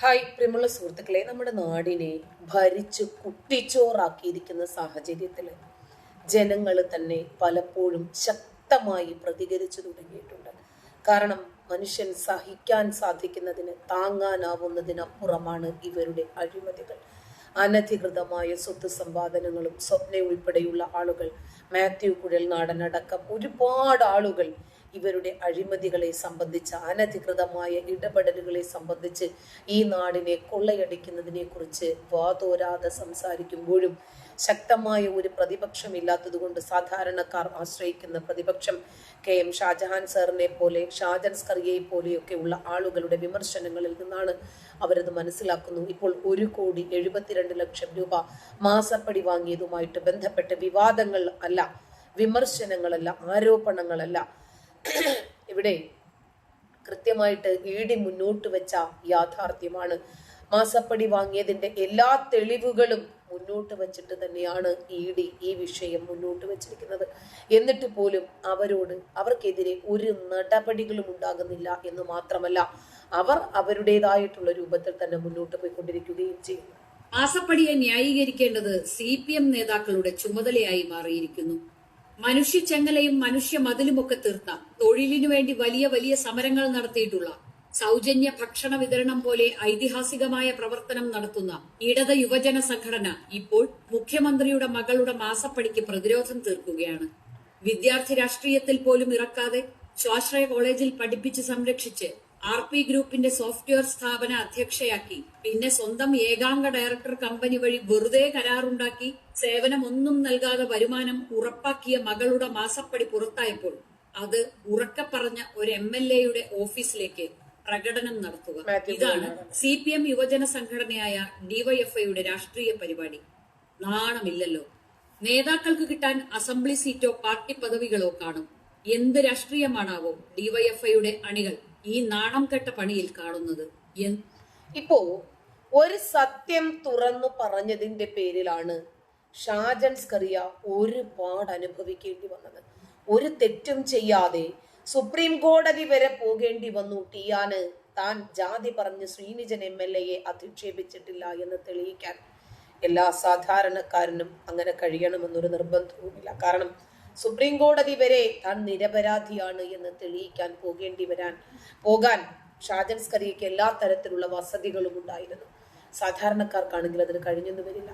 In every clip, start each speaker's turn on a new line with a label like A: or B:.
A: Hi പ്രിയമുള്ള സുഹൃത്തുക്കളെ. നമ്മുടെ നാടിനെ ഭരിച്ച് കുട്ടിച്ചോറാക്കിയിരിക്കുന്ന സാഹചര്യത്തിൽ ജനങ്ങൾ തന്നെ പലപ്പോഴും ശക്തമായി പ്രതികരിച്ചു തുടങ്ങിയിട്ടുണ്ട്. കാരണം മനുഷ്യൻ സഹിക്കാൻ സാധിക്കുന്നതിന് താങ്ങാനാവുന്നതിനപ്പുറമാണ് ഇവരുടെ അഴിമതികൾ. അനധികൃതമായ സ്വത്ത് സമ്പാദനങ്ങളും സ്വപ്ന ഉൾപ്പെടെയുള്ള ആളുകൾ മാത്യു കുഴൽ നാടനടക്കം ഒരുപാട് ആളുകൾ ഇവരുടെ അഴിമതികളെ സംബന്ധിച്ച് അനധികൃതമായ ഇടപെടലുകളെ സംബന്ധിച്ച് ഈ നാടിനെ കൊള്ളയടിക്കുന്നതിനെ കുറിച്ച് വാതോരാതെ സംസാരിക്കുമ്പോഴും ശക്തമായ ഒരു പ്രതിപക്ഷം ഇല്ലാത്തതുകൊണ്ട് സാധാരണക്കാർ ആശ്രയിക്കുന്ന പ്രതിപക്ഷം കെ എം ഷാജഹാൻ സാറിനെ പോലെ ഷാജൻ സ്കറിയെ പോലെയൊക്കെയുള്ള ആളുകളുടെ വിമർശനങ്ങളിൽ നിന്നാണ് അവരത് മനസ്സിലാക്കുന്നു. ഇപ്പോൾ ഒരു കോടി എഴുപത്തിരണ്ട് ലക്ഷം രൂപ മാസപ്പടി വാങ്ങിയതുമായിട്ട് ബന്ധപ്പെട്ട് വിവാദങ്ങൾ അല്ല വിമർശനങ്ങളല്ല ആരോപണങ്ങളല്ല ഇവിടെ കൃത്യമായിട്ട് ഈടി മുന്നോട്ട് വെച്ച യാഥാർത്ഥ്യമാണ്. മാസപ്പടി വാങ്ങിയതിന്റെ എല്ലാ തെളിവുകളും മുന്നോട്ട് വെച്ചിട്ട് തന്നെയാണ് ഇ ഈ വിഷയം മുന്നോട്ട് വെച്ചിരിക്കുന്നത്. എന്നിട്ട് പോലും അവരോട് അവർക്കെതിരെ ഒരു നടപടികളും ഉണ്ടാകുന്നില്ല എന്ന് മാത്രമല്ല അവർ അവരുടേതായിട്ടുള്ള രൂപത്തിൽ തന്നെ മുന്നോട്ട് പോയിക്കൊണ്ടിരിക്കുകയും ചെയ്യുന്നു.
B: മാസപ്പടിയെ ന്യായീകരിക്കേണ്ടത് സി പി എം നേതാക്കളുടെ ചുമതലയായി മാറിയിരിക്കുന്നു. മനുഷ്യച്ചെങ്ങലയും മനുഷ്യ മതിലുമൊക്കെ തീർത്ത. തൊഴിലിനു വേണ്ടി വലിയ വലിയ സമരങ്ങൾ നടത്തിയിട്ടുള്ള സൗജന്യ ഭക്ഷണ വിതരണം പോലെ ഐതിഹാസികമായ പ്രവർത്തനം നടത്തുന്ന ഇടത് യുവജന സംഘടന ഇപ്പോൾ മുഖ്യമന്ത്രിയുടെ മകളുടെ മാസപ്പടിക്ക് പ്രതിരോധം തീർക്കുകയാണ്. വിദ്യാർത്ഥി രാഷ്ട്രീയത്തിൽ പോലും ഇറക്കാതെ സ്വാശ്രയ കോളേജിൽ പഠിപ്പിച്ച് സംരക്ഷിച്ച് ആർ പി ഗ്രൂപ്പിന്റെ സോഫ്റ്റ്വെയർ സ്ഥാപന അധ്യക്ഷയാക്കി. പിന്നെ സ്വന്തം ഏകാംഗ ഡയറക്ടർ കമ്പനി വഴി വെറുതെ കരാറുണ്ടാക്കി സേവനമൊന്നും നൽകാതെ വരുമാനം ഉറപ്പാക്കിയ മകളുടെ മാസപ്പടി പുറത്തായപ്പോൾ അത് ഉറക്കെ പറഞ്ഞ ഒരു എം എൽ എയുടെ ഓഫീസിലേക്ക് പ്രകടനം നടത്തുക. ഇതാണ് സി പി എം യുവജന സംഘടനയായ ഡിവൈഎഫ്ഐയുടെ രാഷ്ട്രീയ പരിപാടി. നാണമില്ലല്ലോ. നേതാക്കൾക്ക് കിട്ടാൻ അസംബ്ലി സീറ്റോ പാർട്ടി പദവികളോ കാണും. എന്ത് രാഷ്ട്രീയമാണാവോ ഡിവൈഎഫ്ഐയുടെ അണികൾ? ഈ നാണം കെട്ട പണിയിൽ കാണുന്നത്?
A: ഇപ്പോ ഒരു സത്യം തുറന്നു പറഞ്ഞതിന്റെ പേരിലാണ് ഷാജൻ സ്കറിയ ഒരുപാട് അനുഭവിക്കേണ്ടി വന്നത്. ഒരു തെറ്റും ചെയ്യാതെ സുപ്രീം കോടതി വരെ പോകേണ്ടി വന്നു ടിയാന് താൻ ജാതി പറഞ്ഞ് ശ്രീനിജൻ എം എൽ എയെ അധിക്ഷേപിച്ചിട്ടില്ല എന്ന് തെളിയിക്കാൻ എല്ലാ സാധാരണക്കാരനും അങ്ങനെ കഴിയണമെന്നൊരു നിർബന്ധവുമില്ല. കാരണം സുപ്രീം കോടതി വരെ താൻ നിരപരാധിയാണ് എന്ന് തെളിയിക്കാൻ പോകേണ്ടി വരാൻ പോകാൻ ഷാജൻ സ്കറിയയ്ക്ക് എല്ലാ തരത്തിലുള്ള വസതികളും ഉണ്ടായിരുന്നു. സാധാരണക്കാർക്കാണെങ്കിൽ അതിന് കഴിഞ്ഞെന്ന് വരില്ല.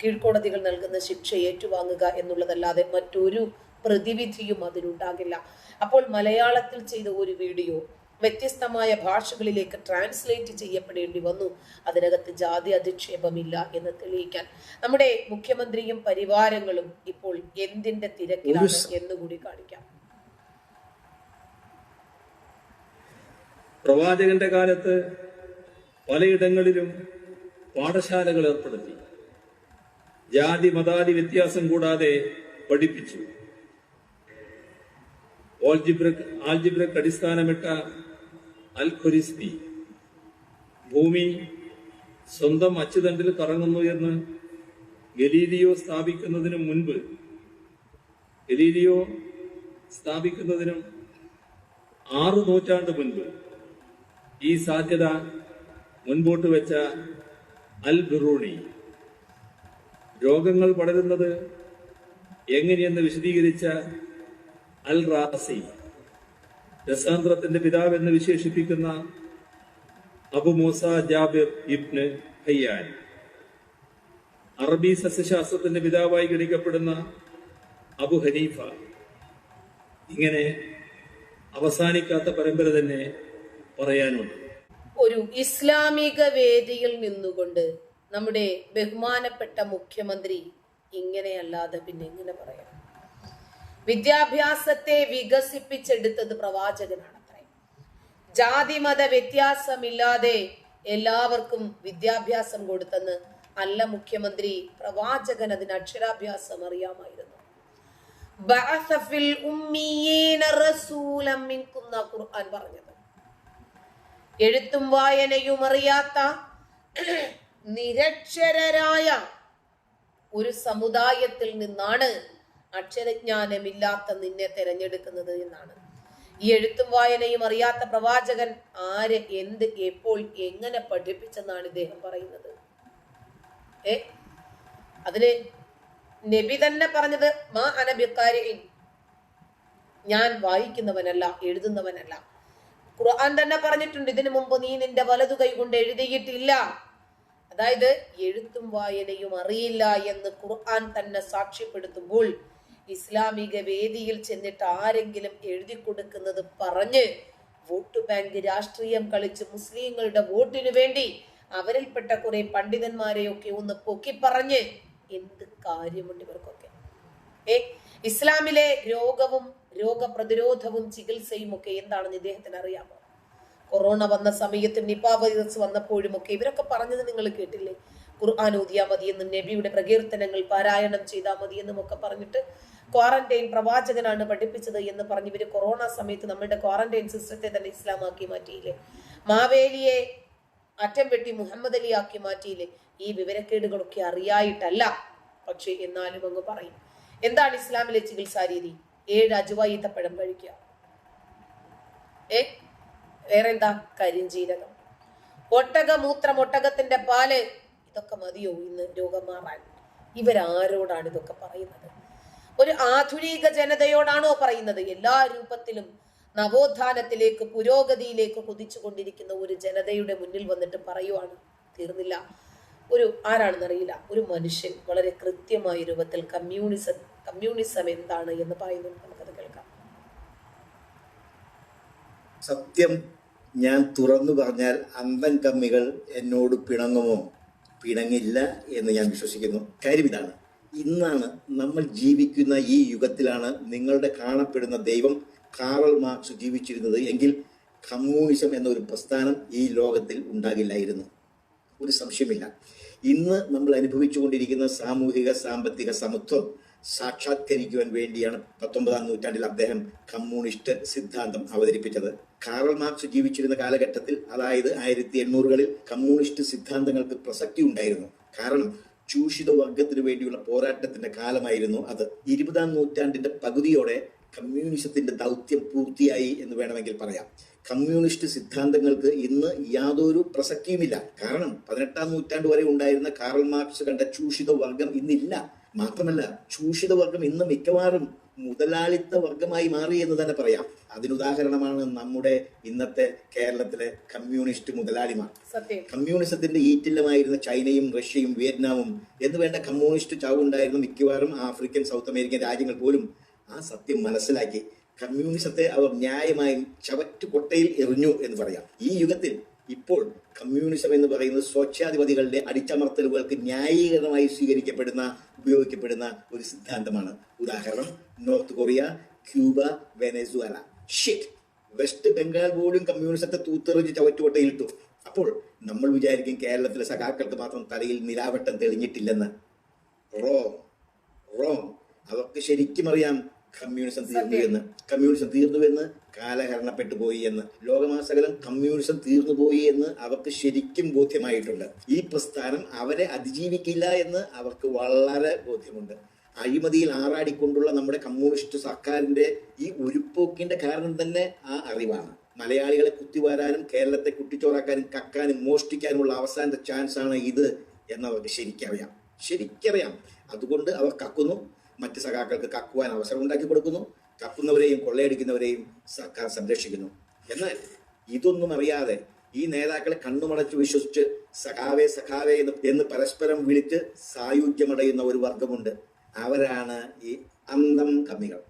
A: കീഴ്ക്കോടതികൾ നൽകുന്ന ശിക്ഷ ഏറ്റുവാങ്ങുക എന്നുള്ളതല്ലാതെ മറ്റൊരു പ്രതിവിധിയും അതിനുണ്ടാകില്ല. അപ്പോൾ മലയാളത്തിൽ ചെയ്ത ഒരു വീഡിയോ വ്യത്യസ്തമായ ഭാഷകളിലേക്ക് ട്രാൻസ്ലേറ്റ് ചെയ്യപ്പെടേണ്ടി വന്നു. അതിനകത്ത് ജാതി അധിക്ഷേപമില്ല എന്ന് തെളിയിക്കാൻ. നമ്മുടെ മുഖ്യമന്ത്രിയും പരിവാരങ്ങളും ഇപ്പോൾ എന്തിന്റെ തിരക്കിലാണ് എന്നുകൂടി കാണിക്കാം.
C: പ്രവാചകന്റെ കാലത്ത് പലയിടങ്ങളിലും പാഠശാലകൾ ഏർപ്പെടുത്തി. ജാതി മതാതി വ്യത്യാസം കൂടാതെ പഠിപ്പിച്ചു. ആൽജിബ്രക് അടിസ്ഥാനമിട്ട അൽ ഖുരിസ്ബി ഭൂമി സ്വന്തം അച്ചുതണ്ടിൽ കറങ്ങുന്നു എന്ന് ഗലീലിയോ സ്ഥാപിക്കുന്നതിന് മുൻപ് ഗലീലിയോ സ്ഥാപിക്കുന്നതിനും ആറ് നൂറ്റാണ്ട് മുൻപ് ഈ സാധ്യത മുൻപോട്ട് വെച്ച അൽ ബിറൂണി രോഗങ്ങൾ പടരുന്നത് എങ്ങനെയെന്ന് വിശദീകരിച്ച അൽ റാസി രസാന്ത്രത്തിന്റെ പിതാവെന്ന് വിശേഷിപ്പിക്കുന്ന Abu Musa Jabir ibn Hayyan. അറബി സസ്യശാസ്ത്രത്തിന്റെ പിതാവായി ഗണിക്കപ്പെടുന്ന അബു ഹനീഫ. ഇങ്ങനെ അവസാനിക്കാത്ത പരമ്പര തന്നെ പറയാനുണ്ട്.
A: ഒരു ഇസ്ലാമിക വേദിയിൽ നിന്നുകൊണ്ട് നമ്മുടെ ബഹുമാനപ്പെട്ട മുഖ്യമന്ത്രി ഇങ്ങനെയല്ലാതെ പിന്നെ എങ്ങനെ പറയാം? വിദ്യാഭ്യാസത്തെ വികസിപ്പിച്ചെടുത്തത് പ്രവാചകനാണ് അത്രയും ജാതി മത വ്യത്യാസമില്ലാതെ എല്ലാവർക്കും വിദ്യാഭ്യാസം കൊടുത്തെന്ന് അല്ല മുഖ്യമന്ത്രി പ്രവാചകൻ അതിന് അക്ഷരാഭ്യാസം അറിയാമായിരുന്നു. ഖുർആൻ പറഞ്ഞത്. എഴുത്തും വായനയും അറിയാത്ത നിരക്ഷരരായ ഒരു സമുദായത്തിൽ നിന്നാണ് അക്ഷരജ്ഞാനമില്ലാത്ത നിന്നെ തിരഞ്ഞെടുക്കുന്നത് എന്നാണ്. ഈ എഴുത്തും വായനയും അറിയാത്ത പ്രവാചകൻ ആര് എന്ത് എപ്പോൾ എങ്ങനെ പഠിപ്പിച്ചെന്നാണ് ഇദ്ദേഹം പറയുന്നത്. ഏ? അതിന് നബി തന്നെ പറഞ്ഞത് മാ അനബിക്കാരിൻ ഞാൻ വായിക്കുന്നവനല്ല എഴുതുന്നവനല്ല. ഖുർആൻ തന്നെ പറഞ്ഞിട്ടുണ്ട് ഇതിനു മുമ്പ് നീ നിന്റെ വലതു കൈ കൊണ്ട് എഴുതിയിട്ടില്ല. അതായത് എഴുത്തും വായനയും അറിയില്ല എന്ന് ഖുർആൻ തന്നെ സാക്ഷ്യപ്പെടുത്തുമ്പോൾ ഇസ്ലാമിക വേദിയിൽ ചെന്നിട്ട് ആരെങ്കിലും എഴുതി കൊടുക്കുന്നത് പറഞ്ഞ് വോട്ട് ബാങ്ക് രാഷ്ട്രീയം കളിച്ച് മുസ്ലിങ്ങളുടെ വോട്ടിനു വേണ്ടി അവരിൽപ്പെട്ട കുറെ പണ്ഡിതന്മാരെയൊക്കെ ഒന്ന് പൊക്കി പറഞ്ഞ് എന്ത് കാര്യമുണ്ട് ഇവർക്കൊക്കെ? ഏ ഇസ്ലാമിലെ രോഗവും രോഗപ്രതിരോധവും ചികിത്സയും ഒക്കെ എന്താണെന്ന് ഇദ്ദേഹത്തിന് അറിയാമോ? കൊറോണ വന്ന സമയത്തും നിപ വൈറസ് വന്നപ്പോഴും ഒക്കെ ഇവരൊക്കെ പറഞ്ഞത് നിങ്ങൾ കേട്ടില്ലേ? ഖുർആൻ ഓതിയാ മതിയെന്നും നബിയുടെ പ്രകീർത്തനങ്ങൾ പാരായണം ചെയ്താൽ മതിയെന്നും ഒക്കെ പറഞ്ഞിട്ട് ക്വാറന്റൈൻ പ്രവാചകനാണ് പഠിപ്പിച്ചത് എന്ന് പറഞ്ഞ് ഇവർ കൊറോണ സമയത്ത് നമ്മളുടെ ക്വാറന്റൈൻ സിസ്റ്റത്തെ തന്നെ ഇസ്ലാമാക്കി മാറ്റിയില്ലേ? മാവേലിയെ അറ്റം വെട്ടി മുഹമ്മദ് അലി ആക്കി മാറ്റിയില്ലേ? ഈ വിവരക്കേടുകളൊക്കെ അറിയായിട്ടല്ല. പക്ഷെ എന്നാലും അങ്ങ് പറയും. എന്താണ് ഇസ്ലാമിലെ ചികിത്സാ രീതി? ഏഴ് അജുവായിത്തപ്പഴം കഴിക്കുക. ഏ? വേറെ എന്താ കരിഞ്ചീരകം ഒട്ടകമൂത്രം ഒട്ടകത്തിന്റെ പാൽ. ഇതൊക്കെ മതിയോ ഇന്ന് രോഗം മാറാൻ? ഇവരാരോടാണ് ഇതൊക്കെ പറയുന്നത്? ഒരു ആധുനിക ജനതയോടാണോ പറയുന്നത്? എല്ലാ രൂപത്തിലും നവോത്ഥാനത്തിലേക്ക് പുരോഗതിയിലേക്ക് കുതിച്ചു കൊണ്ടിരിക്കുന്ന ഒരു ജനതയുടെ മുന്നിൽ വന്നിട്ട് പറയുവാണ്. തീർന്നില്ല. ഒരു ആരാണെന്നറിയില്ല ഒരു മനുഷ്യൻ വളരെ കൃത്യമായ രൂപത്തിൽ കമ്മ്യൂണിസം കമ്മ്യൂണിസം എന്താണ് എന്ന് പറയുന്നത് നമുക്കത് കേൾക്കാം.
D: സത്യം ഞാൻ തുറന്നു പറഞ്ഞാൽ അന്തം കമ്മികൾ എന്നോട് പിണങ്ങുമോ? പിണങ്ങില്ല എന്ന് ഞാൻ വിശ്വസിക്കുന്നു. കാര്യം ഇതാണ്. ഇന്നാണ് നമ്മൾ ജീവിക്കുന്ന ഈ യുഗത്തിലാണ് നിങ്ങളുടെ കാണപ്പെടുന്ന ദൈവം കാറൽ മാർക്സ് ജീവിച്ചിരുന്നത് എങ്കിൽ കമ്മ്യൂണിസം എന്നൊരു പ്രസ്ഥാനം ഈ ലോകത്തിൽ ഉണ്ടാകില്ലായിരുന്നു. ഒരു സംശയമില്ല. ഇന്ന് നമ്മൾ അനുഭവിച്ചുകൊണ്ടിരിക്കുന്ന സാമൂഹിക സാമ്പത്തിക സമത്വം സാക്ഷാത്കരിക്കുവാൻ വേണ്ടിയാണ് പത്തൊമ്പതാം നൂറ്റാണ്ടിൽ അദ്ദേഹം കമ്മ്യൂണിസ്റ്റ് സിദ്ധാന്തം അവതരിപ്പിച്ചത്. കാറൽ മാർക്സ് ജീവിച്ചിരുന്ന കാലഘട്ടത്തിൽ അതായത് ആയിരത്തി എണ്ണൂറുകളിൽ കമ്മ്യൂണിസ്റ്റ് സിദ്ധാന്തങ്ങൾക്ക് പ്രസക്തി ഉണ്ടായിരുന്നു. കാരണം ചൂഷിത വർഗത്തിനു വേണ്ടിയുള്ള പോരാട്ടത്തിന്റെ കാലമായിരുന്നു അത്. ഇരുപതാം നൂറ്റാണ്ടിന്റെ പകുതിയോടെ കമ്മ്യൂണിസത്തിന്റെ ദൗത്യം പൂർത്തിയായി എന്ന് വേണമെങ്കിൽ പറയാം. കമ്മ്യൂണിസ്റ്റ് സിദ്ധാന്തങ്ങൾക്ക് ഇന്ന് യാതൊരു പ്രസക്തിയുമില്ല. കാരണം പതിനെട്ടാം നൂറ്റാണ്ട് വരെ ഉണ്ടായിരുന്ന കാറൽ മാർക്സ് കണ്ട ചൂഷിത വർഗം ഇന്നില്ല. മാത്രമല്ല ചൂഷിത വർഗം ഇന്ന് മിക്കവാറും മുതലാളിത്ത വർഗമായി മാറി എന്ന് തന്നെ പറയാം. അതിനുദാഹരണമാണ് നമ്മുടെ ഇന്നത്തെ കേരളത്തിലെ കമ്മ്യൂണിസ്റ്റ് മുതലാളിമാർ. കമ്മ്യൂണിസത്തിന്റെ ഈറ്റില്ലമായിരുന്ന ചൈനയും റഷ്യയും വിയറ്റ്നാമും എന്ന് വേണ്ട കമ്മ്യൂണിസ്റ്റ് ചാവുണ്ടായിരുന്ന മിക്കവാറും ആഫ്രിക്കൻ സൗത്ത് അമേരിക്കൻ രാജ്യങ്ങൾ പോലും ആ സത്യം മനസ്സിലാക്കി. കമ്മ്യൂണിസത്തെ അവർ ന്യായമായും ചവറ്റു കൊട്ടയിൽ എറിഞ്ഞു എന്ന് പറയാം. ഈ യുഗത്തിൽ ഇപ്പോൾ കമ്മ്യൂണിസം എന്ന് പറയുന്നത് സ്വച്ഛാധിപതികളുടെ അടിച്ചമർത്തലുകൾക്ക് ന്യായീകരണമായി സ്വീകരിക്കപ്പെടുന്ന ഉപയോഗിക്കപ്പെടുന്ന ഒരു സിദ്ധാന്തമാണ്. ഉദാഹരണം നോർത്ത് കൊറിയ ക്യൂബ വെനസുവല. ഷിറ്റ് വെസ്റ്റ് ബംഗാൾ പോലും കമ്മ്യൂണിസത്തെ തൂത്തെറിഞ്ഞ് ചവറ്റുകൊട്ടയിലിട്ടു. അപ്പോൾ നമ്മൾ വിചാരിക്കും കേരളത്തിലെ സഖാക്കൾക്ക് മാത്രം തലയിൽ നിലാവട്ടം തെളിഞ്ഞിട്ടില്ലെന്ന്. റോങ് റോങ് അവർക്ക് ശരിക്കും അറിയാം കമ്മ്യൂണിസം തീർന്നു എന്ന് കമ്മ്യൂണിസം തീർന്നു എന്ന് കാലഹരണപ്പെട്ടു പോയി എന്ന്. ലോകമാസകലം കമ്മ്യൂണിസം തീർന്നു പോയി എന്ന് അവർക്ക് ശരിക്കും ബോധ്യമായിട്ടുണ്ട്. ഈ പ്രസ്ഥാനം അവരെ അതിജീവിക്കില്ല എന്ന് അവർക്ക് വളരെ ബോധ്യമുണ്ട്. അഴിമതിയിൽ ആറാടിക്കൊണ്ടുള്ള നമ്മുടെ കമ്മ്യൂണിസ്റ്റ് സർക്കാരിന്റെ ഈ ഉരുപ്പോക്കിന്റെ കാരണം തന്നെ ആ അറിവാണ്. മലയാളികളെ കുത്തിവാരാനും കേരളത്തെ കുട്ടിച്ചോറാക്കാനും കക്കാനും മോഷ്ടിക്കാനുമുള്ള അവസാനത്തെ ചാൻസ് ആണ് ഇത് എന്നവർക്ക് ശരിക്കറിയാം. ശരിക്കറിയാം. അതുകൊണ്ട് അവർ കക്കുന്നു. മറ്റ് സഖാക്കൾക്ക് കക്കുവാൻ അവസരം ഉണ്ടാക്കി കൊടുക്കുന്നു കക്കുന്നവരെയും കൊള്ളയടിക്കുന്നവരെയും സർക്കാർ സംരക്ഷിക്കുന്നു. എന്നാൽ ഇതൊന്നും അറിയാതെ ഈ നേതാക്കളെ കണ്ണുമടച്ച് വിശ്വസിച്ച് സഖാവേ സഖാവേ എന്ന് എന്ന് പരസ്പരം വിളിച്ച് സായുജ്യമടയുന്ന ഒരു വർഗമുണ്ട്. അവരാണ് ഈ അന്തം കമ്മികൾ.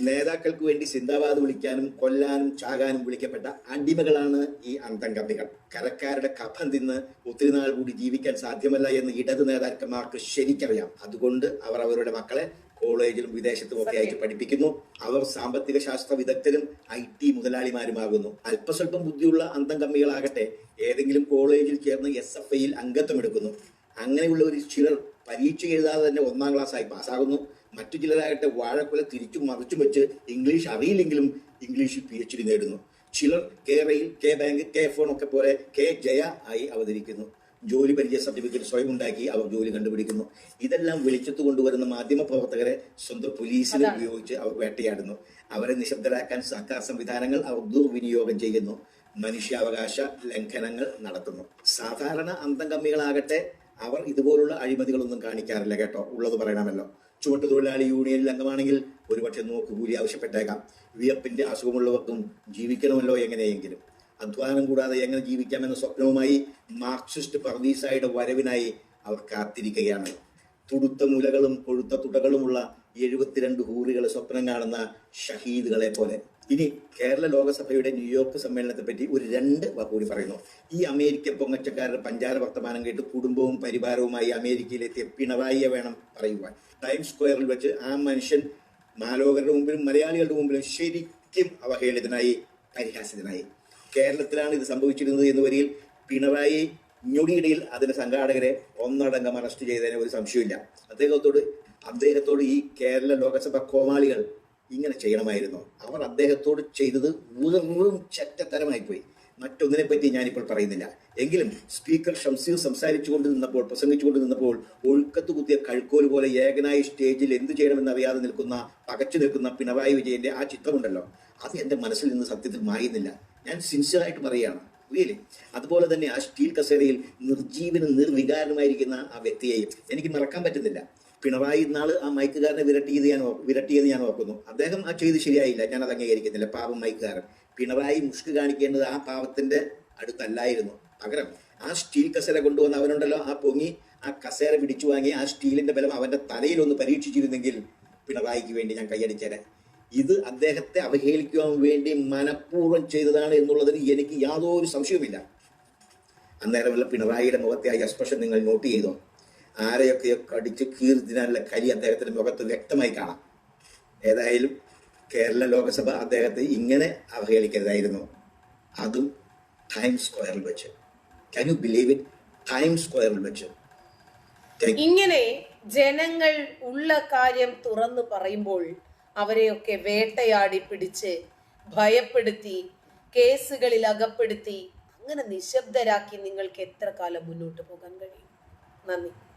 D: നേതാക്കൾക്ക് വേണ്ടി സിന്ദാബാദ് വിളിക്കാനും കൊല്ലാനും ചാകാനും വിളിക്കപ്പെട്ട അടിമകളാണ് ഈ അന്തം കമ്മികൾ കരക്കാരുടെ കഫം തിന്ന് ഒത്തിരി നാൾ കൂടി ജീവിക്കാൻ സാധ്യമല്ല എന്ന് ഇടത് നേതാക്കന്മാർക്ക് ശരിക്കറിയാം. അതുകൊണ്ട് അവർ അവരുടെ മക്കളെ കോളേജിലും വിദേശത്തും ഒക്കെ ആയിട്ട് പഠിപ്പിക്കുന്നു. അവർ സാമ്പത്തിക ശാസ്ത്ര വിദഗ്ധരും ഐ ടി മുതലാളിമാരുമാകുന്നു. അല്പസ്വല്പം ബുദ്ധിയുള്ള അന്തം കമ്മികളാകട്ടെ ഏതെങ്കിലും കോളേജിൽ ചേർന്ന് എസ് എഫ് ഐയിൽ അംഗത്വം എടുക്കുന്നു. അങ്ങനെയുള്ള ഒരു ചിലർ പരീക്ഷ എഴുതാതെ തന്നെ ഒന്നാം ക്ലാസ് ആയി പാസ്സാകുന്നു. മറ്റു ചിലരാകട്ടെ വാഴക്കുല തിരിച്ചും മറിച്ചും വെച്ച് ഇംഗ്ലീഷ് അറിയില്ലെങ്കിലും ഇംഗ്ലീഷിൽ പി എച്ച് ഡി നേടുന്നു. ചിലർ K rail K bank K phone ഒക്കെ പോലെ കെ ജയ ആയി അവതരിക്കുന്നു. ജോലി പരിചയ സർട്ടിഫിക്കറ്റ് സ്വയം ഉണ്ടാക്കി അവർ ജോലി കണ്ടുപിടിക്കുന്നു. ഇതെല്ലാം വെളിച്ചത്ത് കൊണ്ടുവരുന്ന മാധ്യമ പ്രവർത്തകരെ സ്വന്തം പോലീസിനെ ഉപയോഗിച്ച് അവർ വേട്ടയാടുന്നു. അവരെ നിശബ്ദരാക്കാൻ സർക്കാർ സംവിധാനങ്ങൾ അവർ ദുർവിനിയോഗം ചെയ്യുന്നു. മനുഷ്യാവകാശ ലംഘനങ്ങൾ നടത്തുന്നു. സാധാരണ അന്തംകമ്മികളാകട്ടെ അവർ ഇതുപോലുള്ള അഴിമതികളൊന്നും കാണിക്കാറില്ല കേട്ടോ. ഉള്ളത് പറയണമല്ലോ. ചുവട്ടുതൊഴിലാളി യൂണിയനിൽ അംഗമാണെങ്കിൽ ഒരുപക്ഷെ നോക്കുകൂലി ആവശ്യപ്പെട്ടേക്കാം. വിയപ്പിന്റെ അസുഖമുള്ളവർക്കും ജീവിക്കണമല്ലോ എങ്ങനെയെങ്കിലും. അധ്വാനം കൂടാതെ എങ്ങനെ ജീവിക്കാമെന്ന സ്വപ്നവുമായി മാർക്സിസ്റ്റ് പർദീസായുടെ വരവിനായി അവർ കാത്തിരിക്കുകയാണ്. തുടുത്ത മുലകളും കൊഴുത്ത തുടകളുമുള്ള എഴുപത്തിരണ്ട് ഹൂറികളെ സ്വപ്നം കാണുന്ന ഷഹീദുകളെ പോലെ ഇനി കേരള ലോകസഭയുടെ ന്യൂയോർക്ക് സമ്മേളനത്തെ പറ്റി ഒരു രണ്ട് വാക്കുകൂടി പറയുന്നു. ഈ അമേരിക്ക പൊങ്ങച്ചക്കാരുടെ പഞ്ചാര വർത്തമാനം കേട്ട് കുടുംബവും പരിവാരവുമായി അമേരിക്കയിലെത്തിയ പിണറായിയെ വേണം പറയുവാൻ. ടൈം സ്ക്വയറിൽ വെച്ച് ആ മനുഷ്യൻ മാലോകരുടെ മുമ്പിലും മലയാളികളുടെ മുമ്പിലും ശരിക്കും അവഹേളിതനായി പരിഹാസിതനായി കേരളത്തിലാണ് ഇത് സംഭവിച്ചിരുന്നത് എന്ന് വരിയിൽ പിണറായി ഞൊടിയിടയിൽ അതിന്റെ സംഘാടകരെ ഒന്നടങ്കം അറസ്റ്റ് ചെയ്തതിന് ഒരു സംശയമില്ല അദ്ദേഹത്തോട് അദ്ദേഹത്തോട് ഈ കേരള ലോകസഭ കോമാളികൾ ഇങ്ങനെ ചെയ്യണമായിരുന്നു. അവർ അദ്ദേഹത്തോട് ചെയ്തത് വെറും ചറ്റത്തരമായിപ്പോയി. മറ്റൊന്നിനെ പറ്റി ഞാനിപ്പോൾ പറയുന്നില്ല. എങ്കിലും സ്പീക്കർ ഷംസീർ സംസാരിച്ചുകൊണ്ട് നിന്നപ്പോൾ പ്രസംഗിച്ചുകൊണ്ട് നിന്നപ്പോൾ ഒഴുക്കത്ത് കുത്തിയ കഴുക്കോൽ പോലെ ഏകനായി സ്റ്റേജിൽ എന്തു ചെയ്യണമെന്ന് അറിയാതെ നിൽക്കുന്ന പകച്ചു നിൽക്കുന്ന പിണറായി വിജയന്റെ ആ ചിത്രമുണ്ടല്ലോ. അത് എന്റെ മനസ്സിൽ നിന്ന് സത്യത്തിൽ മായുന്നില്ല. ഞാൻ സിൻസിയറായിട്ട് പറയുകയാണ്. റിയലി അതുപോലെ തന്നെ ആ സ്റ്റീൽ കസേരയിൽ നിർജീവനും നിർവികാരനുമായിരിക്കുന്ന ആ വ്യക്തിയെയും എനിക്ക് മറക്കാൻ പറ്റുന്നില്ല. പിണറായി ഇന്നാൾ ആ മൈക്കുകാരനെ വിരട്ടിയത് ഞാൻ വിരട്ടിയെന്ന് ഞാൻ ഓർക്കുന്നു. അദ്ദേഹം ആ ചെയ്ത് ശരിയായില്ല ഞാൻ അത് അംഗീകരിക്കുന്നില്ല. പാവം മൈക്കുകാരൻ. പിണറായി മുഷ്ക് കാണിക്കേണ്ടത് ആ പാവത്തിന്റെ അടുത്തല്ലായിരുന്നു. പകരം ആ സ്റ്റീൽ കസേര കൊണ്ടുവന്ന് അവനുണ്ടല്ലോ ആ പൊങ്ങി ആ കസേര പിടിച്ചു വാങ്ങി ആ സ്റ്റീലിന്റെ ബലം അവന്റെ തലയിൽ ഒന്ന് പരീക്ഷിച്ചിരുന്നെങ്കിൽ പിണറായിക്ക് വേണ്ടി ഞാൻ കൈയടിച്ചേനെ. ഇത് അദ്ദേഹത്തെ അവഹേളിക്കുവാൻ വേണ്ടി മനഃപൂർവം ചെയ്തതാണ് എന്നുള്ളതിന് എനിക്ക് യാതൊരു സംശയവുമില്ല. അന്നേരമുള്ള പിണറായിയുടെ മുഖത്തെ ആ എക്സ്പ്രഷൻ നിങ്ങൾ നോട്ട് ചെയ്തോ? ആരെയൊക്കെ കടിച്ച് കീർത്തിനാനുള്ള കരി അദ്ദേഹത്തിന്റെ മുഖത്ത് വ്യക്തമായി കാണാം. ഏതായാലും കേരള ലോകസഭ അദ്ദേഹത്തെ ഇങ്ങനെ അവഹേളിക്കരുതായിരുന്നു. അതും ടൈം സ്ക്വയറിൽ വെച്ച്. Can you believe it time സ്ക്വയറിൽ വെച്ച്.
A: ഇങ്ങനെ ജനങ്ങൾ ഉള്ള കാര്യം തുറന്നു പറയുമ്പോൾ അവരെയൊക്കെ വേട്ടയാടി പിടിച്ച് ഭയപ്പെടുത്തി കേസുകളിൽ അകപ്പെടുത്തി അങ്ങനെ നിശബ്ദരാക്കി നിങ്ങൾക്ക് എത്ര കാലം മുന്നോട്ട് പോകാൻ കഴിയും? നന്ദി.